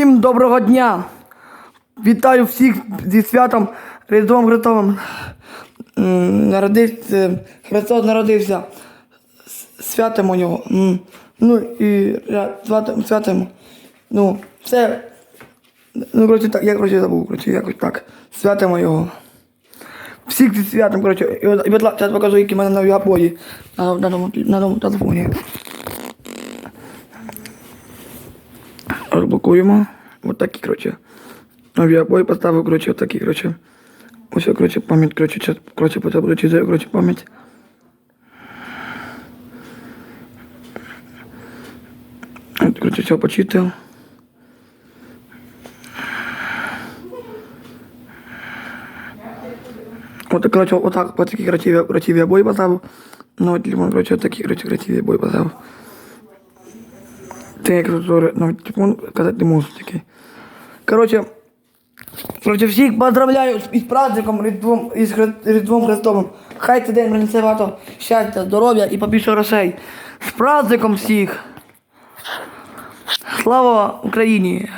Всім доброго дня! Вітаю всіх зі святом Різдвом Христовим. Народився, Христос народився. Святимо його. Ну і святимо. Ну, все. Ну, коротше, так, я коротше забув, коротше, якось так. Святимо його. Всіх зі святом, коротше, і, от- зараз покажу, які в мене нові обої на, на, тому- на тому телефоні. розблокуємо. Отакі, коротше. Авіабой поставив, коротше, отакі, коротше. Ось, коротше, пам'ять, коротше, коротше, потім буде чизаю, коротше, пам'ять. От, коротше, все почитав. Вот, короче, вот так, вот такие красивые, красивые обои поставил. Ну, вот, короче, вот такие, короче, красивые обои поставил. 40, навіть секунд казати можу тільки. Коротше, коротше, всіх поздравляю із праздником Різдвом, із Різдвом Христовим. Хай цей день принесе багато щастя, здоров'я і побільше грошей. З праздником всіх. Слава Україні!